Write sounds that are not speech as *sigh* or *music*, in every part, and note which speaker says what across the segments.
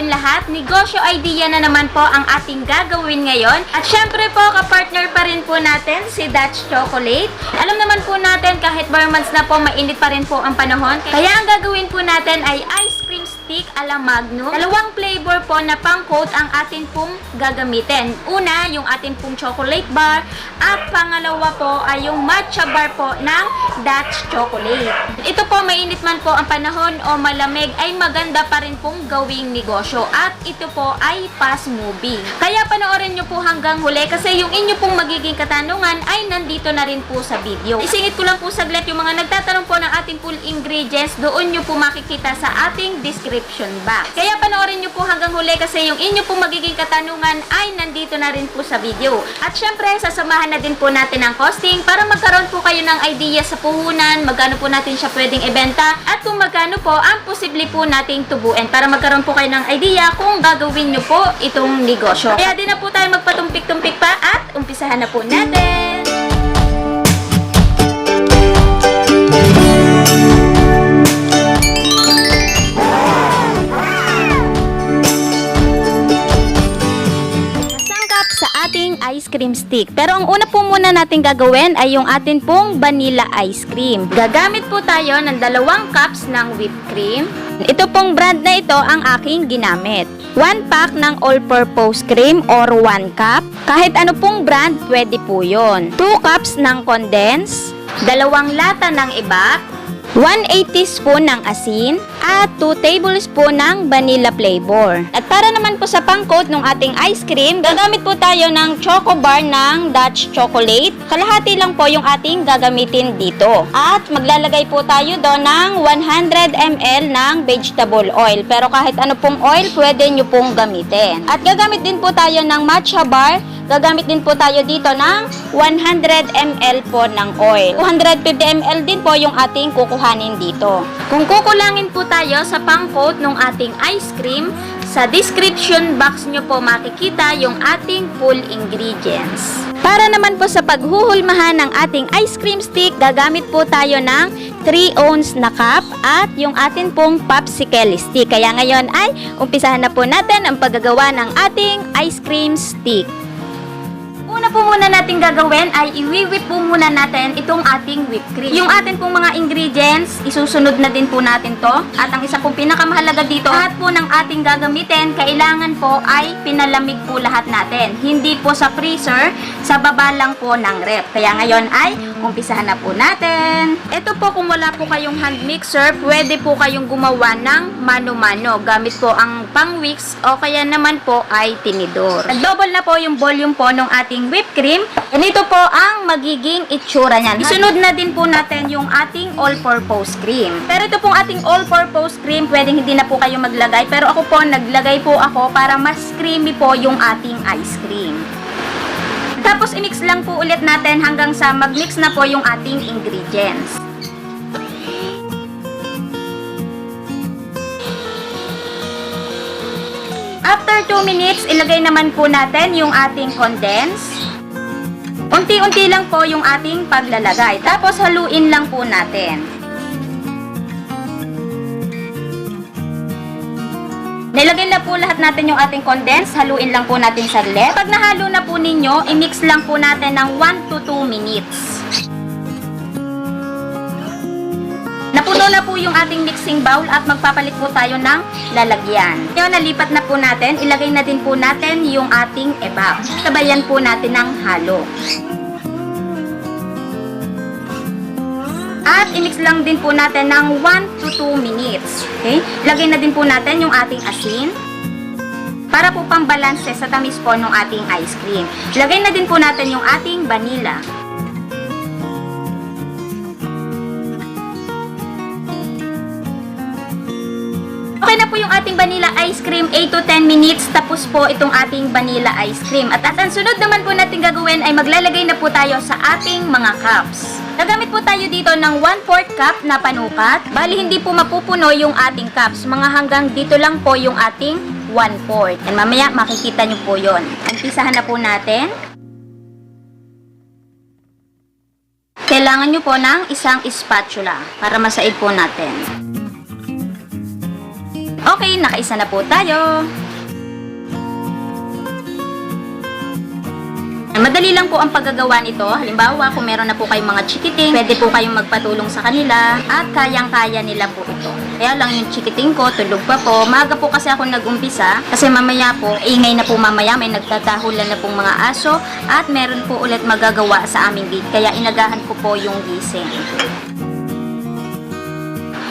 Speaker 1: inyong lahat. Negosyo idea na naman po ang ating gagawin ngayon. At syempre po, kapartner pa rin po natin si Dutch Chocolate. Alam naman po natin kahit bar months na po, mainit pa rin po ang panahon. Kaya ang gagawin po natin ay ice cream stick ala Magnum. Dalawang flavor po na pang-coat ang atin pong gagamitin. Una, yung atin pong chocolate bar. At pangalawa po ay yung matcha bar po ng Dutch Chocolate. Ito po, mainit man po ang panahon o malamig, ay maganda pa rin pong gawing negosyo. At ito po ay fast moving. Kaya panoorin nyo po hanggang huli kasi yung inyo pong magiging katanungan ay nandito na rin po sa video. Isingit ko lang po saglit yung mga nagtatanong po ng ating full ingredients, doon nyo po makikita sa ating description box. Kaya panoorin nyo po hanggang huli kasi yung inyo pong magiging katanungan ay nandito na rin po sa video. At syempre, sasamahan na din po natin ang costing para magkaroon po kayo ng idea sa puhunan, magkano po natin siya pwedeng ibenta, at kung magkano po ang posible po nating tubuin para magkaroon po kayo ng idea kung gagawin nyo po itong negosyo. Kaya din na po tayo magpatumpik-tumpik pa at umpisahan na po natin! Ice cream stick. Pero ang una po muna natin gagawin ay yung atin pong vanilla ice cream. Gagamit po tayo ng dalawang cups ng whipped cream. Ito pong brand na ito ang aking ginamit. 1 pack ng all-purpose cream or 1 cup. Kahit ano pong brand, pwede po yon. 2 cups ng condense, dalawang lata ng ibat, 1 teaspoon ng asin at 2 tablespoon ng vanilla flavor. At para naman po sa pang-coat ng ating ice cream, gagamit po tayo ng choco bar ng Dutch chocolate. Kalahati lang po yung ating gagamitin dito. At maglalagay po tayo doon ng 100 ml ng vegetable oil. Pero kahit ano pong oil, pwede nyo pong gamitin. At gagamit din po tayo ng matcha bar gagamit din po tayo dito ng 100 ml po ng oil. 250 ml din po yung ating kukuhanin dito. Kung kukulangin po tayo sa pang-coat ng ating ice cream, sa description box nyo po makikita yung ating full ingredients. Para naman po sa paghuhulmahan ng ating ice cream stick, gagamit po tayo ng 3 ounce na cup at yung atin pong popsicle stick. Kaya ngayon ay umpisahan na po natin ang paggagawa ng ating ice cream stick. Una po muna natin gagawin ay iwiwip po muna natin itong ating whipped cream. Yung atin pong mga ingredients, isusunod na din po natin to. At ang isa pong pinakamahalaga dito, lahat po ng ating gagamitin, kailangan po ay pinalamig po lahat natin. Hindi po sa freezer, sa baba lang po ng rep. Kaya ngayon ay umpisahan na po natin. Ito po kung wala po kayong hand mixer, pwede po kayong gumawa ng mano-mano. Gamit po ang pang-wix o kaya naman po ay tinidor. Double na po yung volume po ng ating whipped cream. Ganito po ang magiging itsura niyan. Isunod na din po natin yung ating all-purpose cream. Pero ito pong ating all-purpose cream, pwedeng hindi na po kayo maglagay. Pero ako po, naglagay po ako para mas creamy po yung ating ice cream. Tapos, i-mix lang po ulit natin hanggang sa mag-mix na po yung ating ingredients. After 2 minutes, ilagay naman po natin yung ating condense. Unti-unti lang po yung ating paglalagay. Tapos haluin lang po natin. Nilagay na po lahat natin yung ating condense. Haluin lang po natin saglit. Pag nahalo na po ninyo, i-mix lang po natin ng 1 to 2 minutes. Napuno na po yung ating mixing bowl at magpapalit po tayo ng lalagyan. Ngayon, nalipat na po natin. Ilagay na din po natin yung ating ebab. Sabayan po natin ng halo. At i-mix lang din po natin ng 1 to 2 minutes. Okay? Lagay na din po natin yung ating asin para po pambalanse sa tamis po ng ating ice cream. Lagay na din po natin yung ating vanilla. Po yung ating vanilla ice cream, 8 to 10 minutes, tapos po itong ating vanilla ice cream. At, at ang sunod naman po natin gagawin ay maglalagay na po tayo sa ating mga cups. Gagamit po tayo dito ng 1-4 cup na panukat. Bali, hindi po mapupuno yung ating cups. Mga hanggang dito lang po yung ating 1-4. And mamaya, makikita nyo po yon. Umpisahan na po natin. Kailangan nyo po ng isang spatula para masaid po natin. Okay, nakaisa na po tayo. Madali lang po ang paggagawa nito. Halimbawa, kung meron na po kayong mga chikiting, pwede po kayong magpatulong sa kanila at kayang-kaya nila po ito. Kaya lang yung chikiting ko, tulog pa po. Maaga po kasi ako nag-umpisa kasi mamaya po, ingay na po mamaya, may nagtatahulan na pong mga aso at meron po ulit magagawa sa aming gate. Kaya inagahan ko po yung gising.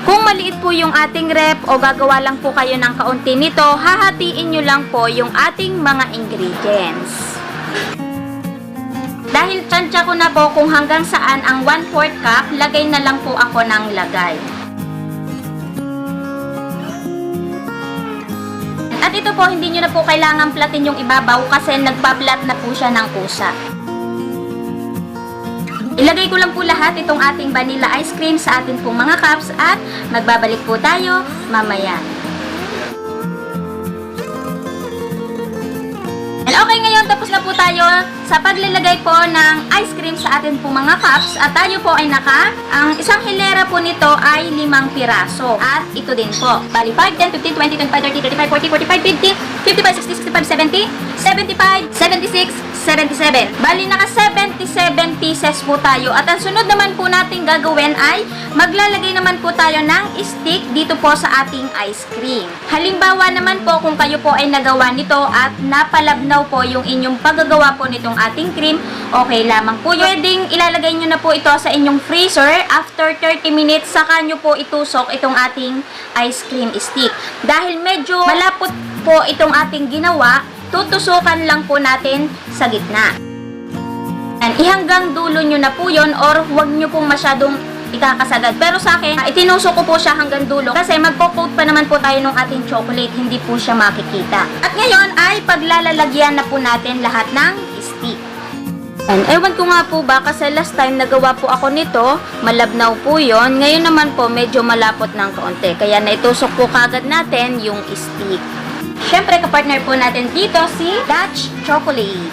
Speaker 1: Kung maliit po yung ating rep o gagawa lang po kayo ng kaunti nito, hahatiin nyo lang po yung ating mga ingredients. Dahil tansya ko na po kung hanggang saan ang 1 4 cup, lagay na lang po ako ng lagay. At ito po, hindi nyo na po kailangan platin yung ibabaw kasi nagpa-flat na po siya ng kusa. Ilagay ko lang po lahat itong ating vanilla ice cream sa atin pong mga cups at magbabalik po tayo mamaya. Okay, ngayon tapos na po tayo sa paglalagay po ng ice cream sa atin pong mga cups at tayo po ay naka, ang isang hilera po nito ay limang piraso at ito din po. Bali 5, 10, 15, 20, 25, 30, 35, 40, 45, 50, 55, 60, 65, 70, 75, 76, 77. Bali naka 77 pieces po tayo at ang sunod naman po natin gagawin ay maglalagay naman po tayo ng stick dito po sa ating ice cream. Halimbawa naman po kung kayo po ay nagawa nito at napalabnaw po yung inyong paggagawa po nitong ating cream, okay lamang po. Pwedeng ilalagay nyo na po ito sa inyong freezer after 30 minutes saka nyo po itusok itong ating ice cream stick. Dahil medyo malapot po itong ating ginawa, tutusukan lang po natin sa gitna. And ihanggang dulo nyo na po yon or huwag nyo pong masyadong ikakasagad. Pero sa akin, ah, itinusok ko po siya hanggang dulo kasi magpo-coat pa naman po tayo ng ating chocolate, hindi po siya makikita. At ngayon ay paglalalagyan na po natin lahat ng stick. And ewan ko nga po ba kasi last time nagawa po ako nito, malabnaw po yon. Ngayon naman po medyo malapot ng kaunti. Kaya naitusok po kagad natin yung stick. Siyempre, kapartner po natin dito si Dutch Chocolate.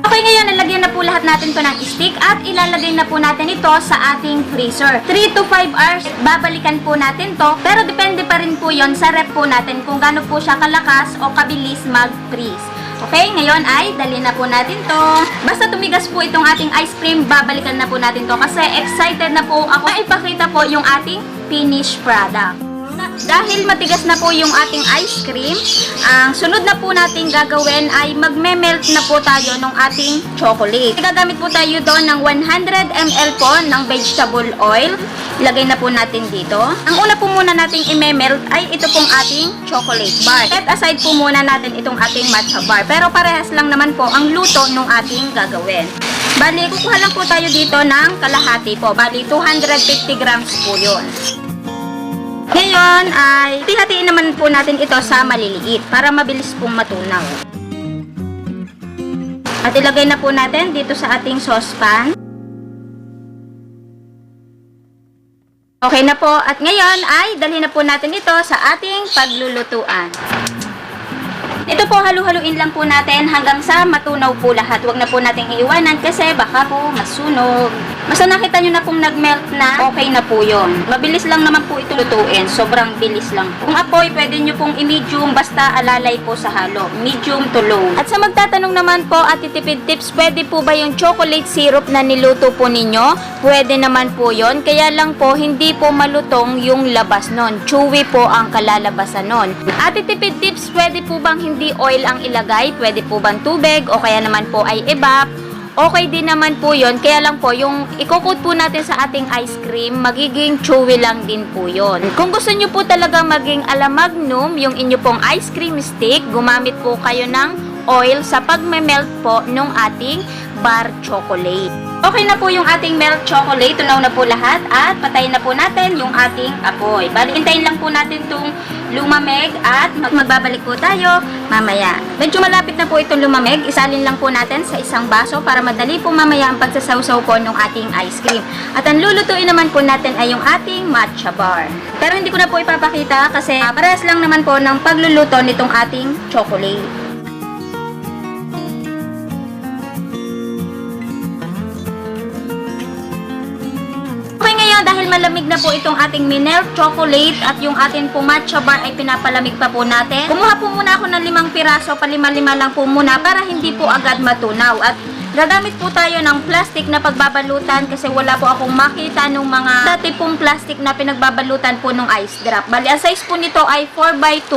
Speaker 1: Okay, ngayon, nalagyan na po lahat natin to ng stick at ilalagay na po natin ito sa ating freezer. 3 to 5 hours, babalikan po natin to. Pero depende pa rin po yon sa rep po natin kung gaano po siya kalakas o kabilis mag-freeze. Okay, ngayon ay dali na po natin to. Basta tumigas po itong ating ice cream, babalikan na po natin to kasi excited na po ako ipakita po yung ating finished product. Dahil matigas na po yung ating ice cream, ang sunod na po natin gagawin ay magme-melt na po tayo ng ating chocolate. Gagamit po tayo doon ng 100 ml po ng vegetable oil. Ilagay na po natin dito. Ang una po muna nating i-melt ay ito pong ating chocolate bar. Set aside po muna natin itong ating matcha bar. Pero parehas lang naman po ang luto ng ating gagawin. Bali, kukuha lang po tayo dito ng kalahati po. Bali, 250 grams po yun. Ngayon ay pihatiin naman po natin ito sa maliliit para mabilis pong matunaw. At ilagay na po natin dito sa ating saucepan. Okay na po. At ngayon ay dalhin na po natin ito sa ating paglulutuan. Ito po, halu-haluin lang po natin hanggang sa matunaw po lahat. Huwag na po nating iiwanan kasi baka po masunog. Basta nakita nyo na pong nag-melt na, okay na po yon. Mabilis lang naman po ito lutuin. Sobrang bilis lang. Kung apoy, pwede nyo pong i-medium basta alalay po sa halo. Medium to low. At sa magtatanong naman po at titipid tips, pwede po ba yung chocolate syrup na niluto po ninyo? Pwede naman po yon. Kaya lang po, hindi po malutong yung labas nun. Chewy po ang kalalabasan nun. At titipid tips, pwede po bang hindi oil ang ilagay? Pwede po bang tubig? O kaya naman po ay evap? Okay din naman po yon Kaya lang po, yung ikukot po natin sa ating ice cream, magiging chewy lang din po yon Kung gusto nyo po talaga maging alamagnum, yung inyo pong ice cream stick, gumamit po kayo ng oil sa pagme-melt po nung ating bar chocolate. Okay na po yung ating milk chocolate. Tunaw na po lahat at patayin na po natin yung ating apoy. Bali, lang po natin itong lumamig at mag- magbabalik po tayo mamaya. Medyo malapit na po itong lumamig. Isalin lang po natin sa isang baso para madali po mamaya ang pagsasawsaw po ng ating ice cream. At ang lulutuin naman po natin ay yung ating matcha bar. Pero hindi ko na po ipapakita kasi ah, parehas lang naman po ng pagluluto nitong ating chocolate. Lumalamig na po itong ating milk chocolate at yung ating po matcha bar ay pinapalamig pa po natin. Kumuha po muna ako ng limang piraso, palima-lima lang po muna para hindi po agad matunaw. At gagamit po tayo ng plastic na pagbabalutan kasi wala po akong makita nung mga dati pong plastic na pinagbabalutan po nung ice drop. Bali, ang size po nito ay 4x2.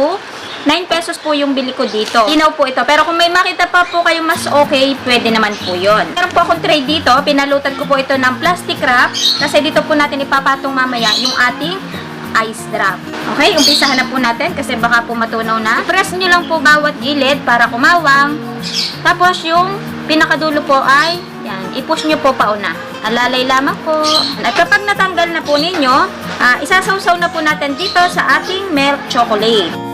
Speaker 1: 9 pesos po yung bili ko dito. Inaw po ito. Pero kung may makita pa po kayo mas okay, pwede naman po yon. Meron po akong tray dito. Pinalutan ko po ito ng plastic wrap. Kasi dito po natin ipapatong mamaya yung ating ice drop. Okay, umpisahan na po natin kasi baka po matunaw na. Press nyo lang po bawat gilid para kumawang. Tapos yung pinakadulo po ay yan, i-push nyo po pauna. Alalay lamang po. At kapag natanggal na po ninyo, ah, isasawsaw na po natin dito sa ating milk chocolate.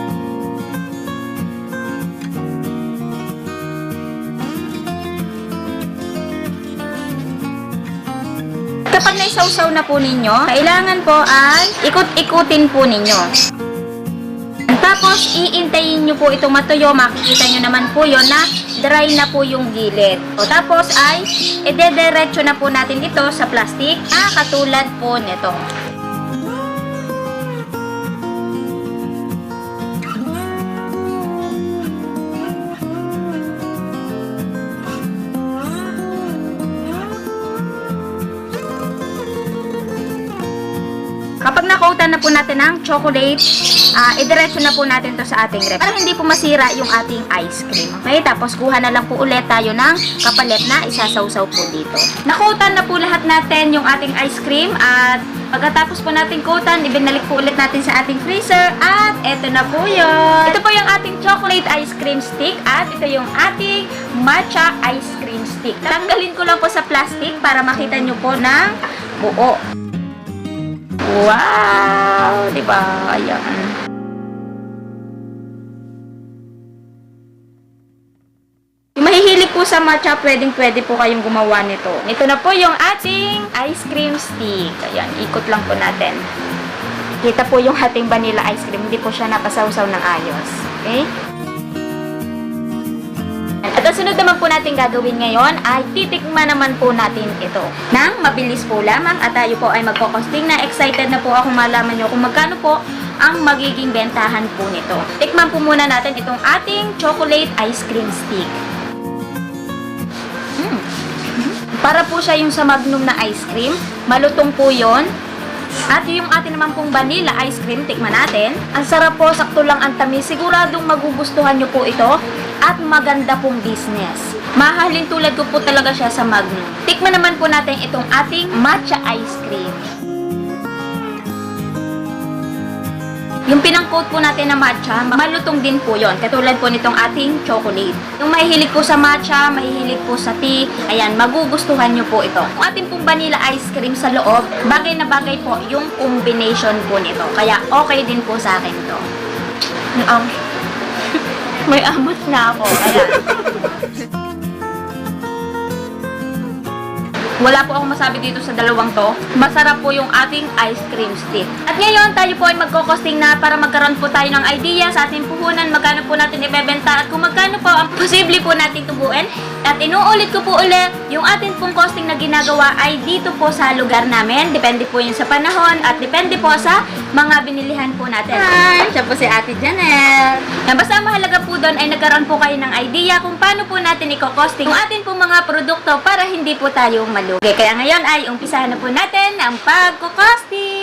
Speaker 1: Kapag naisawsaw na po ninyo, kailangan po ay ikot-ikutin po ninyo. Tapos, iintayin nyo po ito matuyo. Makikita nyo naman po yon na dry na po yung gilid. O, tapos ay, idederecho na po natin ito sa plastic. Ah, katulad po nito. Na po natin ng chocolate, ah idiretso na po natin to sa ating rep. Para hindi po masira yung ating ice cream. Okay? Tapos kuha na lang po ulit tayo ng kapalit na isasawsaw po dito. Nakautan na po lahat natin yung ating ice cream at pagkatapos po natin kutan, ibinalik po ulit natin sa ating freezer at eto na po yun. Ito po yung ating chocolate ice cream stick at ito yung ating matcha ice cream stick. Tanggalin ko lang po sa plastic para makita nyo po ng buo. Wow! Di ba? Ayan. Mahihilig po sa matcha, pwedeng pwede po kayong gumawa nito. Ito na po yung ating ice cream stick. Ayan, ikot lang po natin. Kita po yung ating vanilla ice cream. Hindi po siya napasawsaw ng ayos. Okay? At ang sunod naman po natin gagawin ngayon ay titikman naman po natin ito. Nang mabilis po lamang at tayo po ay magkokosting na excited na po akong malaman nyo kung magkano po ang magiging bentahan po nito. Tikman po muna natin itong ating chocolate ice cream stick. Hmm. *laughs* Para po siya yung sa magnum na ice cream. Malutong po yon. At yung atin naman pong vanilla ice cream, tikman natin. Ang sarap po, sakto lang ang tamis. Siguradong magugustuhan nyo po ito at maganda pong business. Mahalin tulad ko po talaga siya sa Magnum. Tikman naman po natin itong ating matcha ice cream. Yung pinangcoat po natin na matcha, malutong din po yon Katulad po nitong ating chocolate. Yung mahihilig po sa matcha, mahihilig po sa tea, ayan, magugustuhan nyo po ito. Yung ating pong vanilla ice cream sa loob, bagay na bagay po yung combination po nito. Kaya okay din po sa akin to. Um, *laughs* may amot na ako. Ayan. *laughs* Wala po akong masabi dito sa dalawang to. Masarap po yung ating ice cream stick. At ngayon, tayo po ay magkokosting na para magkaroon po tayo ng idea sa ating puhunan, magkano po natin ibebenta at kung magkano po ang posible po natin tubuin. At inuulit ko po ulit, yung ating pong costing na ginagawa ay dito po sa lugar namin. Depende po yun sa panahon at depende po sa mga binilihan po natin. Hi! Siya po si Ate Janelle. Yan, basta mahalaga po doon ay nagkaroon po kayo ng idea kung paano po natin i-costing yung atin po mga produkto para hindi po tayo malugi. Kaya ngayon ay umpisahan na po natin ang pagko-costing.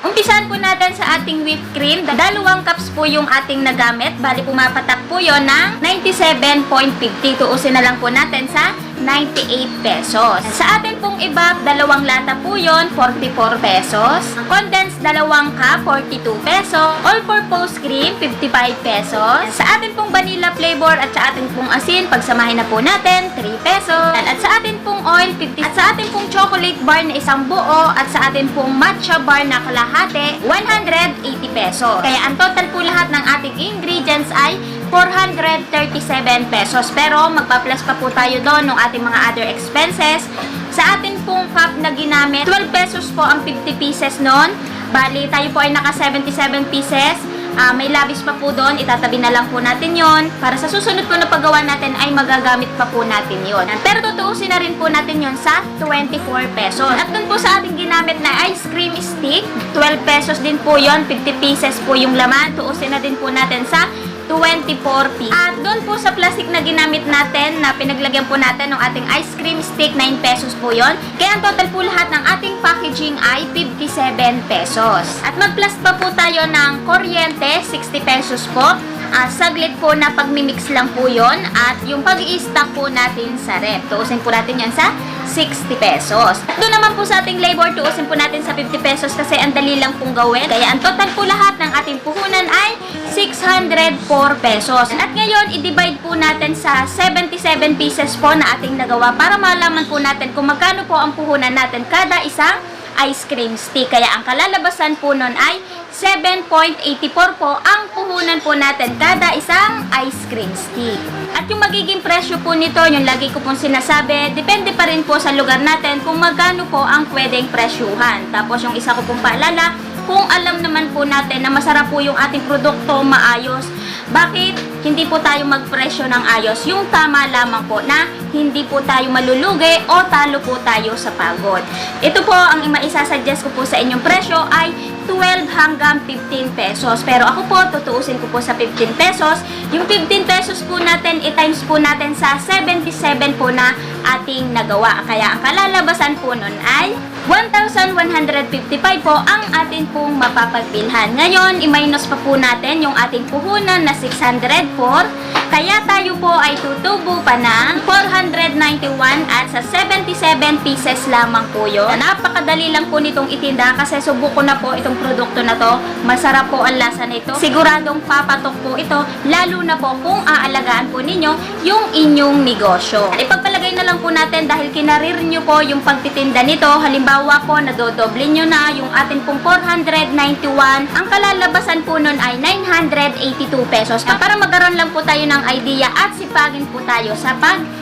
Speaker 1: Umpisahan po natin sa ating whipped cream. Dalawang cups po yung ating nagamit. Bali pumapatak po yon ng 97.50. Tuusin na lang po natin sa 98 pesos. Sa atin pong ibab, dalawang lata po yon 44 pesos. Condensed, dalawang cup, 42 pesos. All-purpose cream, 55 pesos. Sa atin pong vanilla flavor at sa atin pong asin, pagsamahin na po natin, 3 pesos. At sa atin pong oil, 50. At sa atin pong chocolate bar na isang buo at sa atin pong matcha bar na kalahati, 180 pesos. Kaya ang total po lahat ng ating ingredients ay 437 pesos. Pero magpa-plus pa po tayo doon ng ating mga other expenses. Sa atin pong cup na ginamit, 12 pesos po ang 50 pieces noon. Bali, tayo po ay naka 77 pieces. ah, may labis pa po doon, itatabi na lang po natin yon Para sa susunod po na paggawa natin ay magagamit pa po natin yon Pero tutuusin na rin po natin yon sa 24 pesos. At doon po sa ating ginamit na ice cream stick, 12 pesos din po yon 50 pieces po yung laman. Tuusin na din po natin sa 24 pieces. At doon po sa plastic na ginamit natin, na pinaglagyan po natin ng ating ice cream stick, 9 pesos po yon. Kaya ang total po lahat ng ating packaging ay 57 pesos. At mag-plus pa po tayo ng kuryente, 60 pesos po. Ah, saglit po na pagmimix lang po yon at yung pag stock po natin sa rep. Tuusin po natin yan sa 60 pesos. Doon naman po sa ating labor, tuusin po natin sa 50 pesos kasi ang dali lang pong gawin. Kaya ang total po lahat ng ating puhunan ay 604 pesos. At ngayon, i-divide po natin sa 77 pieces po na ating nagawa para malaman po natin kung magkano po ang puhunan natin kada isang ice cream stick. Kaya ang kalalabasan po nun ay 7.84 po ang puhunan po natin kada isang ice cream stick. At yung magiging presyo po nito, yung lagi ko pong sinasabi, depende pa rin po sa lugar natin kung magkano po ang pwedeng presyuhan. Tapos yung isa ko pong paalala, kung alam naman po natin na masarap po yung ating produkto, maayos, bakit hindi po tayo magpresyo ng ayos? Yung tama lamang po na hindi po tayo malulugi o talo po tayo sa pagod. Ito po ang maisasuggest ko po sa inyong presyo ay 12 hanggang 15 pesos. Pero ako po, tutuusin ko po sa 15 pesos. Yung 15 pesos po natin, i-times po natin sa 77 po na ating nagawa. Kaya ang kalalabasan po nun ay 1,155 po ang atin pong mapapagbilhan. Ngayon, i-minus pa po natin yung ating puhunan na 604. Kaya tayo po ay tutubo pa ng 491 at sa 77 pieces lamang po yun. Napakadali lang po nitong itinda kasi subuko na po itong produkto na to. Masarap po ang lasa nito. Siguradong papatok po ito, lalo na po kung aalagaan po ninyo yung inyong negosyo. Ipagpalagay na lang po natin dahil kinarir nyo po yung pagtitinda nito. Halimbawa po, nadodoble nyo na yung atin pong 491. Ang kalalabasan po nun ay 982 pesos. Para magkaroon lang po tayo ng idea at sipagin po tayo sa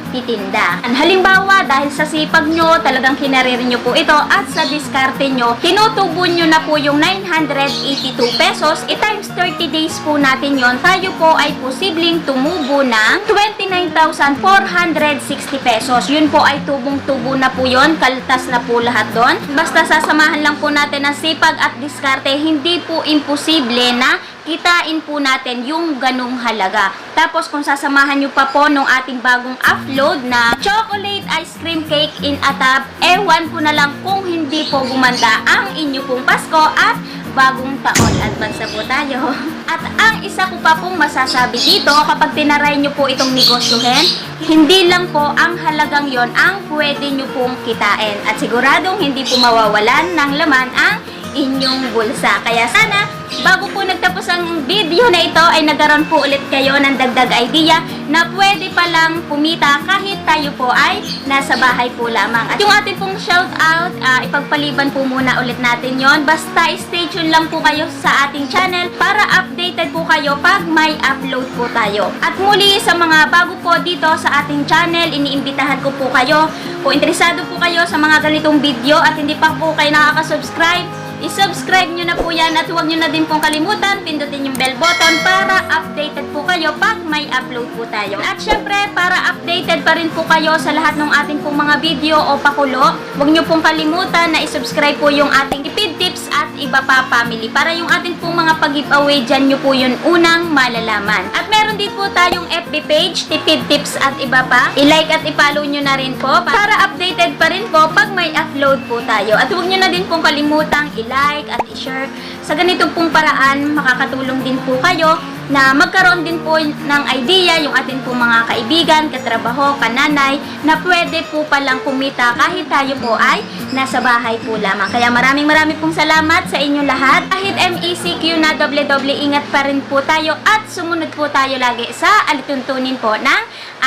Speaker 1: pagtitinda. Ang halimbawa, dahil sa sipag nyo, talagang kinarir nyo po ito at sa diskarte nyo, tinutubo nyo na po yung 982 pesos, i-times 30 days po natin yon tayo po ay posibleng tumubo ng 29,460 pesos. Yun po ay tubong-tubo na po yon kaltas na po lahat doon. Basta sasamahan lang po natin ang sipag at diskarte, hindi po imposible na kitain po natin yung ganong halaga. Tapos kung sasamahan nyo pa po nung ating bagong upload na chocolate ice cream cake in a tub, ewan po na lang kung hindi po gumanda ang inyo pong Pasko at bagong taon. Advance na po tayo. *laughs* At ang isa ko pa pong masasabi dito, kapag tinaray nyo po itong negosyohin, hindi lang po ang halagang yon ang pwede nyo pong kitain. At siguradong hindi po mawawalan ng laman ang inyong bulsa. Kaya sana, bago po nagtapos ang video na ito, ay nagkaroon po ulit kayo ng dagdag idea na pwede palang pumita kahit tayo po ay nasa bahay po lamang. At yung ating pong shout out, ah, ipagpaliban po muna ulit natin yon Basta stay tuned lang po kayo sa ating channel para updated po kayo pag may upload po tayo. At muli sa mga bago po dito sa ating channel, iniimbitahan ko po kayo. Kung interesado po kayo sa mga ganitong video at hindi pa po kayo nakaka-subscribe, I-subscribe nyo na po yan at huwag nyo na din pong kalimutan, pindutin yung bell button para updated po kayo pag may upload po tayo. At syempre, para updated pa rin po kayo sa lahat ng ating pong mga video o pakulo, huwag nyo pong kalimutan na i-subscribe po yung ating tipid tips at iba pa family para yung ating pong mga pag-giveaway dyan nyo po yun unang malalaman. At meron din po tayong FB page, tipid tips at iba pa. I-like at i-follow nyo na rin po para updated pa rin po pag may upload po tayo. At huwag nyo na din pong kalimutang i-like at i-share. Sa ganitong pong paraan, makakatulong din po kayo na magkaroon din po ng idea yung atin po mga kaibigan, katrabaho, kananay, na pwede po palang kumita kahit tayo po ay nasa bahay po lamang. Kaya maraming maraming pong salamat sa inyo lahat. Kahit MECQ na doble-doble ingat pa rin po tayo at sumunod po tayo lagi sa alituntunin po ng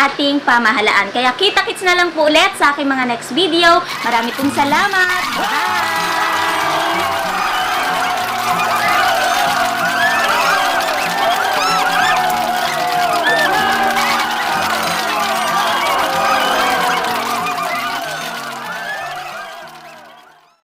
Speaker 1: ating pamahalaan. Kaya kita-kits na lang po ulit sa aking mga next video. Marami pong salamat. Bye!